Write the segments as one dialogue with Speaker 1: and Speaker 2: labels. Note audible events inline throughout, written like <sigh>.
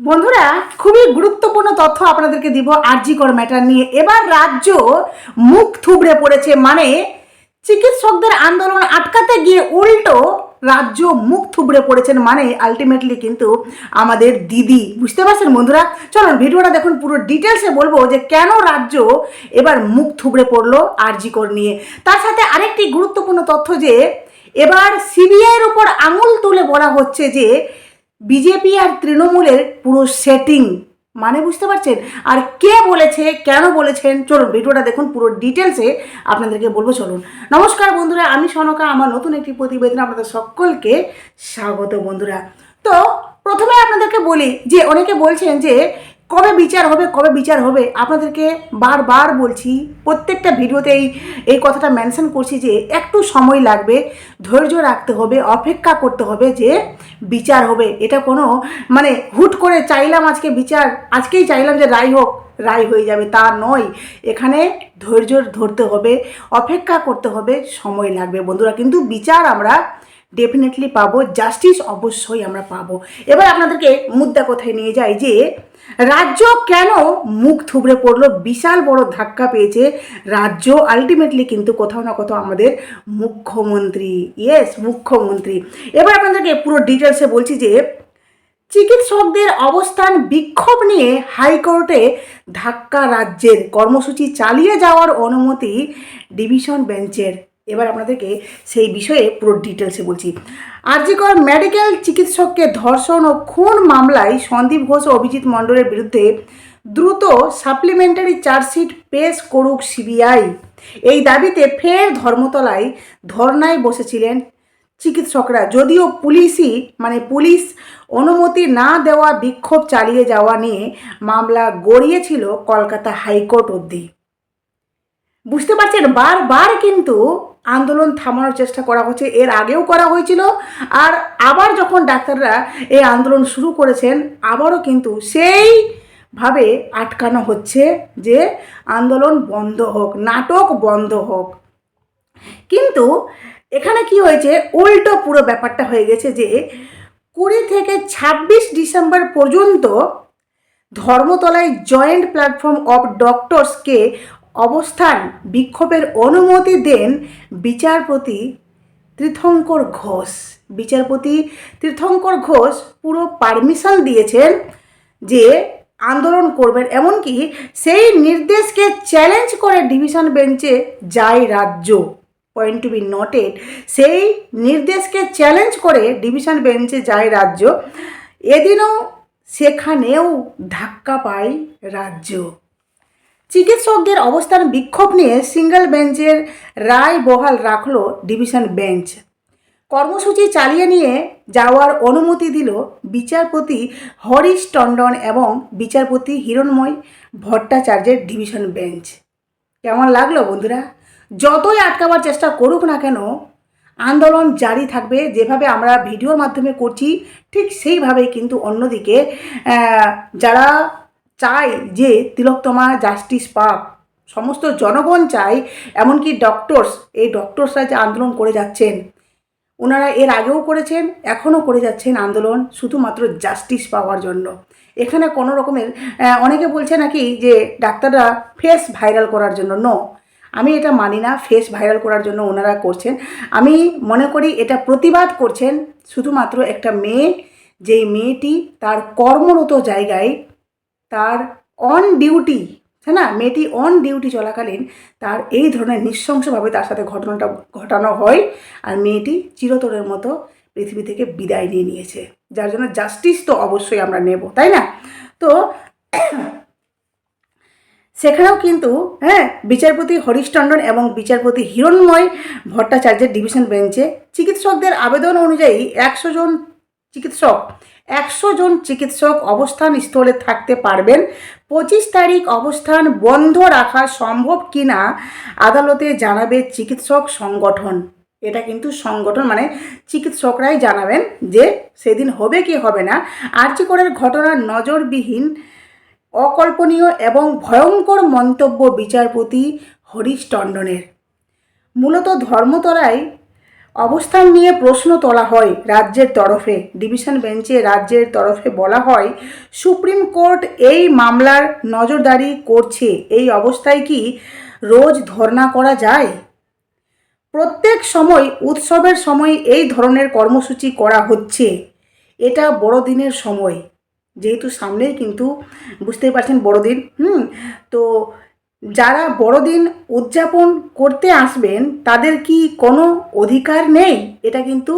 Speaker 1: বন্ধুরা, খুবই গুরুত্বপূর্ণ তথ্য আপনাদেরকে দিব আরজিকর ম্যাটার নিয়ে। এবার রাজ্য মুখ থুবড়ে পড়েছে মানে চিকিৎসকদের আন্দোলন আটকাতে গিয়ে উল্টো রাজ্য মুখ থুবড়ে পড়েছেন মানে আলটিমেটলি কিন্তু আমাদের দিদি। বুঝতে পারছেন বন্ধুরা? চলুন, ভিডিওটা দেখুন, পুরো ডিটেলসে বলব যে কেন রাজ্য এবার মুখ থুবড়ে পড়ল আরজিকর নিয়ে। তার সাথে আরেকটি গুরুত্বপূর্ণ তথ্য যে, এবার সিবিআইয়ের উপর আঙুল তুলে বলা হচ্ছে যে বিজেপি আর তৃণমূলের পুরো সেটিং মানে বুঝতে পারছেন? আর কে বলেছে, কেন বলেছেন? চলুন, ভিডিওটা দেখুন, পুরো ডিটেলসে আপনাদেরকে বলব, চলুন। নমস্কার বন্ধুরা, আমি সনকা, আমার নতুন একটি প্রতিবেদন আপনাদের সকলকে স্বাগত বন্ধুরা। তো, প্রথমে আপনাদেরকে বলি যে, অনেকে বলছেন যে কবে বিচার হবে, কবে বিচার হবে, আপনাদেরকে বারবার বলছি, প্রত্যেকটা ভিডিওতে এই এই কথাটা মেনশন করছি যে একটু সময় লাগবে, ধৈর্য রাখতে হবে, অপেক্ষা করতে হবে যে বিচার হবে। এটা কোনো মানে হুট করে চাইলাম আজকে বিচার, আজকেই চাইলাম যে রায় হোক, রায় হয়ে যাবে, তা নয়। এখানে ধৈর্য ধরতে হবে, অপেক্ষা করতে হবে, সময় লাগবে। বন্ধুরা, কিন্তু বিচার আমরা ডেফিনেটলি পাবো জাস্টিস অবশ্যই আমরা পাবো। এবার আপনাদেরকে মুদ্রা কোথায় নিয়ে যাই যে রাজ্য কেন মুখ থুবড়ে পড়ল? বিশাল বড় ধাক্কা পেয়েছে রাজ্য। আলটিমেটলি কিন্তু কোথাও না কোথাও আমাদের মুখ্যমন্ত্রী। ইয়েস মুখ্যমন্ত্রী। এবার আপনাদেরকে পুরো ডিটেলসে বলছি যে, চিকিৎসকদের অবস্থান বিক্ষোভ নিয়ে হাইকোর্টে ধাক্কা রাজ্যের। কর্মসূচি চালিয়ে যাওয়ার অনুমতি ডিভিশন বেঞ্চের। এবার আপনাদেরকে সেই বিষয়ে পুরো ডিটেলসে বলছি। আরজিকর মেডিকেল চিকিৎসককে ধর্ষণ ও খুন মামলায় সন্দীপ ঘোষ ও অভিজিৎ মণ্ডলের বিরুদ্ধে দ্রুত সাপ্লিমেন্টারি চার্জশিট পেশ করুক সিবিআই এই দাবিতে ফের ধর্মতলায় ধর্নায় বসেছিলেন চিকিৎসকরা। যদিও পুলিশই মানে পুলিশ অনুমতি না দেওয়া বিক্ষোভ চালিয়ে যাওয়া নিয়ে মামলা গড়িয়েছিল কলকাতা হাইকোর্ট অবধি। বুঝতে পারছেন? বারবার কিন্তু আন্দোলন থামানোর চেষ্টা করা হচ্ছে। এর আগেও করা হয়েছিল। আর আবার যখন ডাক্তাররা এই আন্দোলন শুরু করেছেন, আবারও কিন্তু সেই ভাবে আটকানো হচ্ছে যে আন্দোলন বন্ধ হোক, নাটক বন্ধ হোক। কিন্তু এখানে কি হয়েছে? উল্টো পুরো ব্যাপারটা হয়ে গেছে যে কুড়ি থেকে ছাব্বিশ ডিসেম্বর পর্যন্ত ধর্মতলায় জয়েন্ট প্ল্যাটফর্ম অফ ডক্টরসকে অবস্থান বিক্ষোভের অনুমতি দেন বিচারপতি তীর্থঙ্কর ঘোষ। বিচারপতি তীর্থঙ্কর ঘোষ পুরো পারমিশন দিয়েছেন যে আন্দোলন করবেন। এমনকি সেই নির্দেশকে চ্যালেঞ্জ করে ডিভিশন বেঞ্চে যায় রাজ্য। পয়েন্ট টু বি নটেড সেই নির্দেশকে চ্যালেঞ্জ করে ডিভিশন বেঞ্চে যায় রাজ্য। এদিনও সেখানেও ধাক্কা পায় রাজ্য। চিকিৎসকদের অবস্থান বিক্ষোভ নিয়ে সিঙ্গেল বেঞ্চের রায় বহাল রাখল ডিভিশন বেঞ্চ। কর্মসূচি চালিয়ে নিয়ে যাওয়ার অনুমতি দিল বিচারপতি হরিশ টন্ডন এবং বিচারপতি হিরণময় ভট্টাচার্যের ডিভিশন বেঞ্চ। কেমন লাগল বন্ধুরা? যতই আটকাবার চেষ্টা করুক না কেন, আন্দোলন জারি থাকবে। যেভাবে আমরা ভিডিওর মাধ্যমে করছি, ঠিক সেইভাবেই কিন্তু অন্যদিকে যারা চায় যে তিলোত্তমা জাস্টিস পাক। সমস্ত জনগণ চায়, এমনকি ডক্টরস এই ডক্টরসরা যে আন্দোলন করে যাচ্ছেন, ওনারা এর আগেও করেছেন, এখনও করে যাচ্ছেন আন্দোলন শুধুমাত্র জাস্টিস পাওয়ার জন্য। এখানে কোনো রকমের অনেকে বলছে নাকি যে ডাক্তাররা ফেস ভাইরাল করার জন্য। নো আমি এটা মানি না ফেস ভাইরাল করার জন্য ওনারা করছেন। আমি মনে করি এটা প্রতিবাদ করছেন শুধুমাত্র একটা মেয়ে, যেই মেয়েটি তার কর্মরত জায়গায় তার অন ডিউটি হ্যাঁ না? মেয়েটি অন ডিউটি চলাকালীন তার এই ধরনের নৃশংসভাবে তার সাথে ঘটনাটা ঘটানো হয় আর মেয়েটি চিরতরের মতো পৃথিবী থেকে বিদায় নিয়ে নিয়েছে। যার জন্য জাস্টিস তো অবশ্যই আমরা নেব, তাই না? তো <clears throat> সেখানেও কিন্তু হ্যাঁ বিচারপতি হরিশ টন্ডন এবং বিচারপতি হিরণময় ভট্টাচার্যের ডিভিশন বেঞ্চে চিকিৎসকদের আবেদন অনুযায়ী একশো জন চিকিৎসক একশো জন চিকিৎসক অবস্থান স্থলে থাকতে পারবেন। পঁচিশ তারিখ অবস্থান বন্ধ রাখা সম্ভব কিনা আদালতে জানাবে চিকিৎসক সংগঠন। এটা কিন্তু সংগঠন মানে চিকিৎসকরাই জানাবেন যে সেদিন হবে কি হবে না। আর্চিকরের ঘটনার নজরবিহীন, অকল্পনীয় এবং ভয়ঙ্কর মন্তব্য বিচারপতি হরিশ টন্ডনের। মূলত ধর্মতলায় অবস্থান নিয়ে প্রশ্ন তোলা হয় রাজ্যের তরফে। ডিভিশন বেঞ্চে রাজ্যের তরফে বলা হয়, সুপ্রিম কোর্ট এই মামলার নজরদারি করছে। এই অবস্থায় কি রোজ ধর্ণা করা যায়? প্রত্যেক সময়, উৎসবের সময় এই ধরনের কর্মসূচি করা হচ্ছে। এটা বড়দিনের সময়। যেহেতু সামনেই কিন্তু বুঝতেই পারছেন বড়দিন, হুম? তো যারা বড়দিন উদযাপন করতে আসবেন, তাদের কি কোনো অধিকার নেই? এটা কিন্তু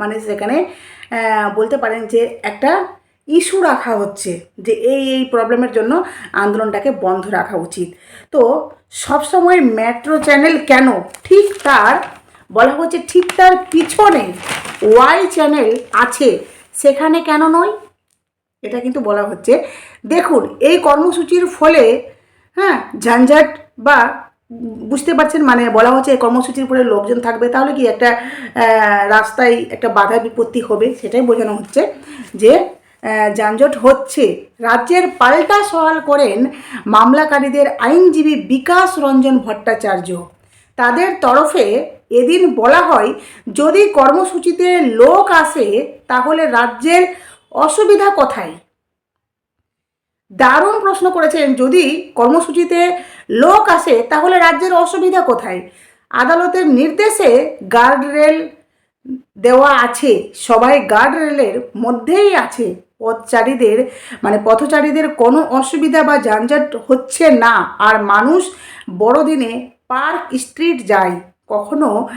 Speaker 1: মানে সেখানে বলতে পারেন যে একটা ইস্যু রাখা হচ্ছে যে এই এই প্রবলেমের জন্য আন্দোলনটাকে বন্ধ রাখা উচিত। তো সবসময় মেট্রো চ্যানেল কেন? ঠিক তার, বলা হচ্ছে ঠিক তার পিছনে ওয়াই চ্যানেল আছে, সেখানে কেন নয়? এটা কিন্তু বলা হচ্ছে। দেখুন, এই কর্মসূচির ফলে হ্যাঁ ঝঞ্ঝাট বা বুঝতে পারছেন মানে বলা হচ্ছে এই কর্মসূচির উপরে লোকজন থাকবে, তাহলে কি একটা রাস্তায় একটা বাধা বিপত্তি হবে, সেটাই বোঝানো হচ্ছে যে যানজট হচ্ছে। রাজ্যের পাল্টা সওয়াল করেন মামলাকারীদের আইনজীবী বিকাশ রঞ্জন ভট্টাচার্য। তাদের তরফে এদিন বলা হয়, যদি কর্মসূচিতে লোক আসে, তাহলে রাজ্যের অসুবিধা কোথায়? দারুণ প্রশ্ন করেছেন। যদি কর্মসূচিতে লোক আসে, তাহলে রাজ্যের অসুবিধা কোথায়? আদালতের নির্দেশে গার্ডরেল দেওয়া আছে। সবাই গার্ডরেলের মধ্যেই আছে। পথচারীদের মানে পথচারীদের কোনো অসুবিধা বা যানজট হচ্ছে না। আর মানুষ বড়দিনে পার্ক স্ট্রিট যায়, কখনো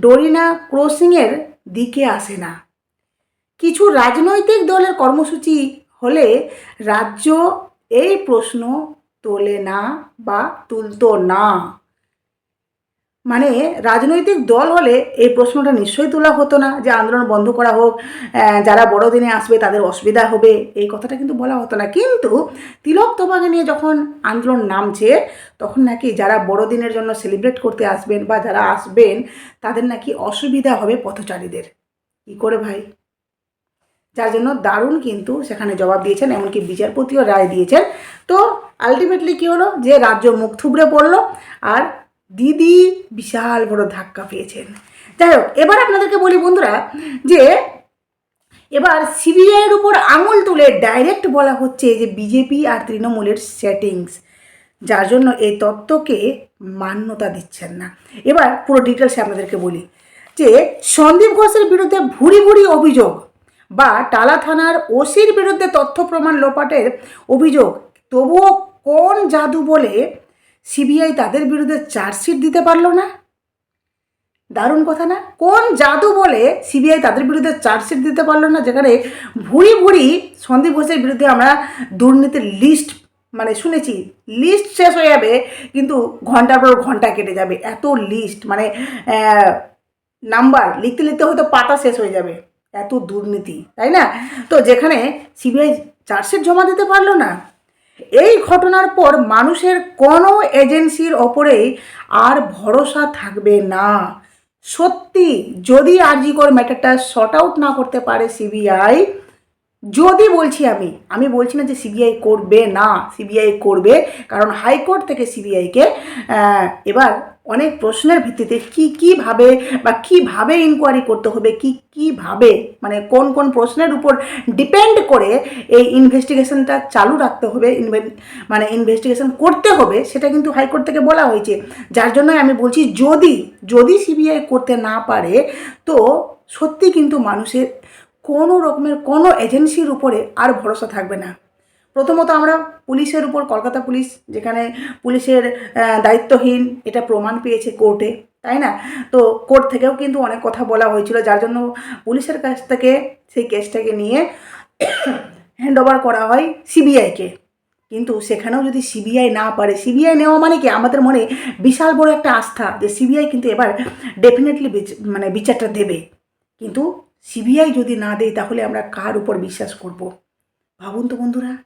Speaker 1: ডোরিনা ক্রসিংয়ের দিকে আসে না। কিছু রাজনৈতিক দলের কর্মসূচি হলে রাজ্য এই প্রশ্ন তোলে না বা তুলতো না। মানে রাজনৈতিক দল হলে এই প্রশ্নটা নিশ্চয়ই তোলা হতো না যে আন্দোলন বন্ধ করা হোক যারা বড়দিনে আসবে তাদের অসুবিধা হবে, এই কথাটা কিন্তু বলা হতো না। কিন্তু তিলক তোমাকে নিয়ে যখন আন্দোলন নামছে, তখন নাকি যারা বড়দিনের জন্য সেলিব্রেট করতে আসবেন বা যারা আসবেন, তাদের নাকি অসুবিধা হবে পথচারীদের। কী করে ভাই? যার জন্য দারুণ কিন্তু সেখানে জবাব দিয়েছেন, এমনকি বিচারপতিও রায় দিয়েছেন। তো আলটিমেটলি কী হলো? যে রাজ্য মুখ থুবড়ে পড়ল, আর দিদি বিশাল বড় ধাক্কা পেয়েছেন। যাই হোক, এবার আপনাদেরকে বলি বন্ধুরা যে এবার সিবিআইয়ের উপর আঙুল তুলে ডাইরেক্ট বলা হচ্ছে যে বিজেপি আর তৃণমূলের সেটিংস যার জন্য এই তত্ত্বকে মান্যতা দিচ্ছেন না। এবার পুরো ডিটেলসে আপনাদেরকে বলি যে সন্দীপ ঘোষের বিরুদ্ধে ভুরি ভুরি অভিযোগ বা টালা থানার ওসির বিরুদ্ধে তথ্য প্রমাণ লোপাটের অভিযোগ, তবুও কোন জাদু বলে সিবিআই তাদের বিরুদ্ধে চার্জশিট দিতে পারল না? দারুণ কথা না? কোন জাদু বলে সিবিআই তাদের বিরুদ্ধে চার্জশিট দিতে পারল না? যেখানে ভুরি ভুরি সন্দীপ ঘোষের বিরুদ্ধে আমরা দুর্নীতির লিস্ট মানে শুনেছি, লিস্ট শেষ হয়ে যাবে, কিন্তু ঘণ্টার পর ঘণ্টা কেটে যাবে। এত লিস্ট মানে নাম্বার লিখতে লিখতে হয়তো পাতা শেষ হয়ে যাবে। এত দুর্নীতি, তাই না? তো যেখানে সিবিআই চার্জশিট জমা দিতে পারল না। এই ঘটনার পর মানুষের কোনো এজেন্সির ওপরেই আর ভরসা থাকবে না। সত্যি, যদি আরজিকর ম্যাটারটা শর্ট আউট না করতে পারে সিবিআই যদি বলছি আমি আমি বলছি না যে সিবিআই করবে না সিবিআই করবে, কারণ হাইকোর্ট থেকে সিবিআইকে এবার অনেক প্রশ্নের ভিত্তিতে কি কীভাবে বা কীভাবে ইনকোয়ারি করতে হবে, কি, কীভাবে মানে কোন কোন প্রশ্নের উপর ডিপেন্ড করে এই ইনভেস্টিগেশনটা চালু রাখতে হবে মানে ইনভেস্টিগেশন করতে হবে, সেটা কিন্তু হাইকোর্ট থেকে বলা হয়েছে। যার জন্য আমি বলছি যদি যদি সিবিআই করতে না পারে, তো সত্যি কিন্তু মানুষের কোনো রকমের কোনো এজেন্সির উপরে আর ভরসা থাকবে না। প্রথমত আমরা পুলিশের উপর, কলকাতা পুলিশ, যেখানে পুলিশের দায়িত্বহীন, এটা প্রমাণ পেয়েছে কোর্টে, তাই না? তো কোর্ট থেকেও কিন্তু অনেক কথা বলা হয়েছিল, যার জন্য পুলিশের কাছ থেকে সেই কেসটাকে নিয়ে হ্যান্ড ওভার করা হয় সিবিআইকে। কিন্তু সেখানেও যদি সিবিআই না পারে, সিবিআই নেওয়া মানে কি? আমাদের মনে বিশাল বড় একটা আস্থা যে সিবিআই কিন্তু এবার ডেফিনেটলি মানে বিচারটা দেবে। কিন্তু সিবিআই যদি না দেয়, তাহলে আমরা কার উপর বিশ্বাস করব? ভাবুন তো বন্ধুরা।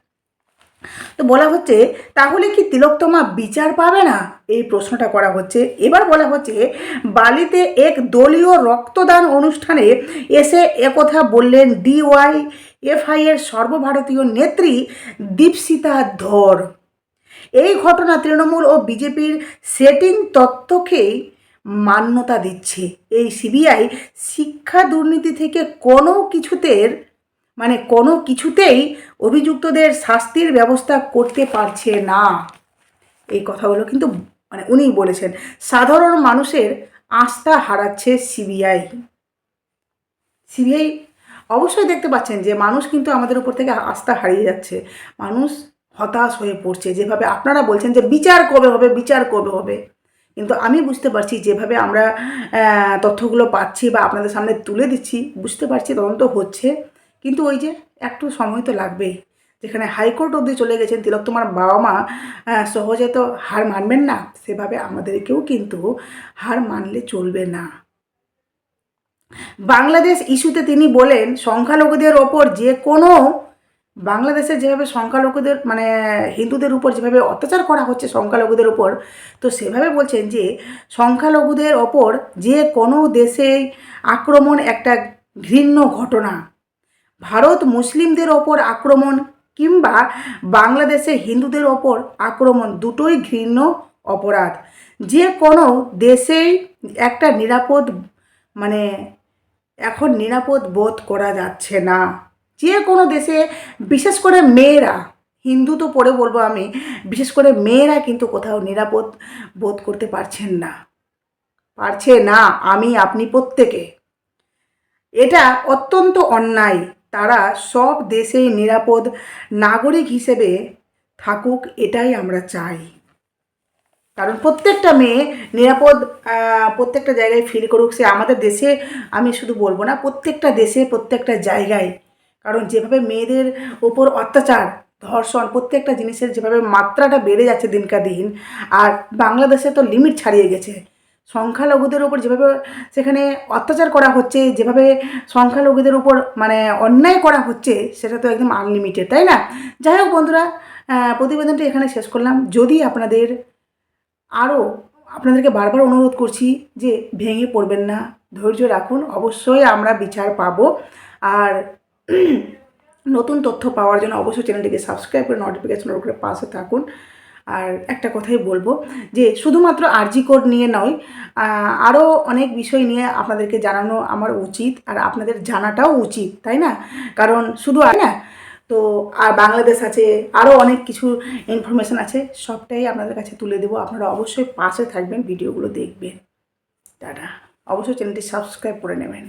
Speaker 1: তো বলা হচ্ছে, তাহলে কি তিলোত্তমা বিচার পাবে না? এই প্রশ্নটা করা হচ্ছে। এবার বলা হচ্ছে, বালিতে এক দলীয় রক্তদান অনুষ্ঠানে এসে একথা বললেন ডিওয়াই এফআই এর সর্বভারতীয় নেত্রী দীপসিতা ধর। এই ঘটনা তৃণমূল ও বিজেপির সেটিং তত্ত্বকেই মান্যতা দিচ্ছে। এই সিবিআই শিক্ষা দুর্নীতি থেকে কোনো কিছুতে মানে কোনো কিছুতেই অভিযুক্তদের শাস্তির ব্যবস্থা করতে পারছে না। এই কথাগুলো কিন্তু মানে উনিই বলেছেন, সাধারণ মানুষের আস্থা হারাচ্ছে সিবিআই। সিবিআই অবশ্যই দেখতে পাচ্ছেন যে মানুষ কিন্তু আমাদের উপর থেকে আস্থা হারিয়ে যাচ্ছে। মানুষ হতাশ হয়ে পড়ছে। যেভাবে আপনারা বলছেন যে বিচার কবে হবে, বিচার কবে হবে? কিন্তু আমি বুঝতে পারছি যেভাবে আমরা তথ্যগুলো পাচ্ছি বা আপনাদের সামনে তুলে দিচ্ছি, বুঝতে পারছি তদন্ত হচ্ছে। কিন্তু ওই যে একটু সময় তো লাগবেই। যেখানে হাইকোর্ট অবধি চলে গেছেন তিলক তোমার বাবা মা সহজে তো হার মানবেন না। সেভাবে আমাদেরকেও কিন্তু হার মানলে চলবে না। বাংলাদেশ ইস্যুতে তিনি বলেন, সংখ্যালঘুদের ওপর যে কোনো বাংলাদেশে যেভাবে সংখ্যালঘুদের মানে হিন্দুদের উপর যেভাবে অত্যাচার করা হচ্ছে সংখ্যালঘুদের উপর, তো সেভাবে বলছেন যে সংখ্যালঘুদের ওপর যে কোনো দেশে আক্রমণ একটা ঘৃণ্য ঘটনা। ভারত মুসলিমদের ওপর আক্রমণ কিংবা বাংলাদেশে হিন্দুদের ওপর আক্রমণ দুটোই ঘৃণ্য অপরাধ। যে কোনো দেশেই একটা নিরাপদ মানে এখন নিরাপদ বোধ করা যাচ্ছে না। যে কোনো দেশে, বিশেষ করে মেয়েরা, হিন্দু তো পরে বলব আমি, বিশেষ করে মেয়েরা কিন্তু কোথাও নিরাপদ বোধ করতে পারছেন না। পারছে না, আমি, আপনি প্রত্যেকে। এটা অত্যন্ত অন্যায়। তারা সব দেশেই নিরাপদ নাগরিক হিসেবে থাকুক, এটাই আমরা চাই। কারণ প্রত্যেকটা মেয়ে নিরাপদ প্রত্যেকটা জায়গায় ফিল করুক, সে আমাদের দেশে, আমি শুধু বলব না, প্রত্যেকটা দেশে, প্রত্যেকটা জায়গায় কারণ যেভাবে মেয়েদের ওপর অত্যাচার, ধর্ষণ, প্রত্যেকটা জিনিসের যেভাবে মাত্রাটা বেড়ে যাচ্ছে দিনকা দিন, আর বাংলাদেশে তো লিমিট ছাড়িয়ে গেছে। সংখ্যালঘুদের উপর যেভাবে সেখানে অত্যাচার করা হচ্ছে, যেভাবে সংখ্যালঘুদের উপর মানে অন্যায় করা হচ্ছে, সেটা তো একদম আনলিমিটেড তাই না? যাই হোক বন্ধুরা প্রতিবেদনটি এখানে শেষ করলাম। যদি আপনাদের আরও আপনাদেরকে বারবার অনুরোধ করছি যে ভেঙে পড়বেন না, ধৈর্য রাখুন, অবশ্যই আমরা বিচার পাবো। আর নতুন তথ্য পাওয়ার জন্য অবশ্যই চ্যানেলটিকে সাবস্ক্রাইব করে নোটিফিকেশন করে পাশে থাকুন। আর একটা কথাই বলব যে, শুধুমাত্র আরজি কোড নিয়ে নয় আরও অনেক বিষয় নিয়ে আপনাদেরকে জানানো আমার উচিত আর আপনাদের জানাটাও উচিত, তাই না? কারণ শুধু আর না, তো আর বাংলাদেশ আছে আরও অনেক কিছু ইনফরমেশান আছে, সবটাই আপনাদের কাছে তুলে দেবো। আপনারা অবশ্যই পাশে থাকবেন, ভিডিওগুলো দেখবেন। টাটা। অবশ্যই চ্যানেলটি সাবস্ক্রাইব করে নেবেন।